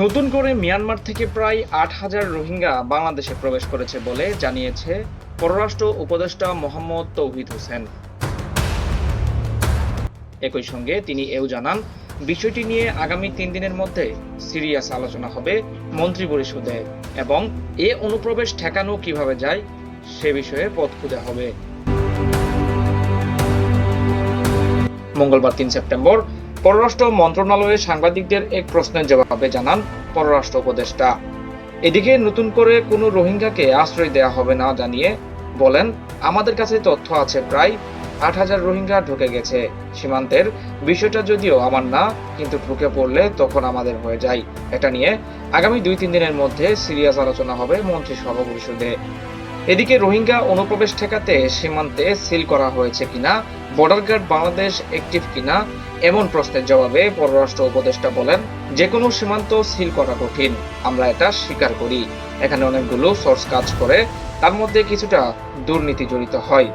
নতুন করে মিয়ানমার থেকে প্রায় আট হাজার রোহিঙ্গা বাংলাদেশে প্রবেশ করেছে বলে জানিয়েছে পররাষ্ট্র উপদেষ্টা মোহাম্মদ তৌহিদ হোসেন। একই সঙ্গে তিনি এও জানান, বিষয়টি নিয়ে আগামী তিন দিনের মধ্যে সিরিয়াস আলোচনা হবে মন্ত্রী পরিষদে এবং এ অনুপ্রবেশ ঠেকানো কীভাবে যায় সে বিষয়ে পথ খুঁজে হবে। মঙ্গলবার তিন সেপ্টেম্বর পররাষ্ট্র মন্ত্রণালয়ে সাংবাদিকদের এক প্রশ্নের জবাবে জানান পররাষ্ট্র উপদেষ্টা। এদিকে নতুন করে কোনো রোহিঙ্গাকে আশ্রয় দেওয়া হবে না জানিয়ে বলেন, আমাদের কাছে তথ্য আছে প্রায় আট হাজার রোহিঙ্গা ঢুকে গেছে। সীমান্তের বিষয়টা যদিও আমার না, কিন্তু ঢুকে পড়লে তখন আমাদের হয়ে যায়। এটা নিয়ে আগামী দুই তিন দিনের মধ্যে সিরিয়াস আলোচনা হবে মন্ত্রিসভা পরিষদে। এদিকে রোহিঙ্গা অনুপ্রবেশ ঠেকাতে সীমান্তে সিল করা হয়েছে কিনা বর্ডার গার্ড বাংলাদেশ অ্যাক্টিভ কিনা এমন প্রশ্নের জবাবে পররাষ্ট্র উপদেষ্টা বলেন যে কোনো সীমান্ত সিল করা কঠিন। আমরা এটা স্বীকার করি। এখানে অনেকগুলো সোর্স কাজ করে, তার মধ্যে কিছুটা দুর্নীতি জড়িত হয়।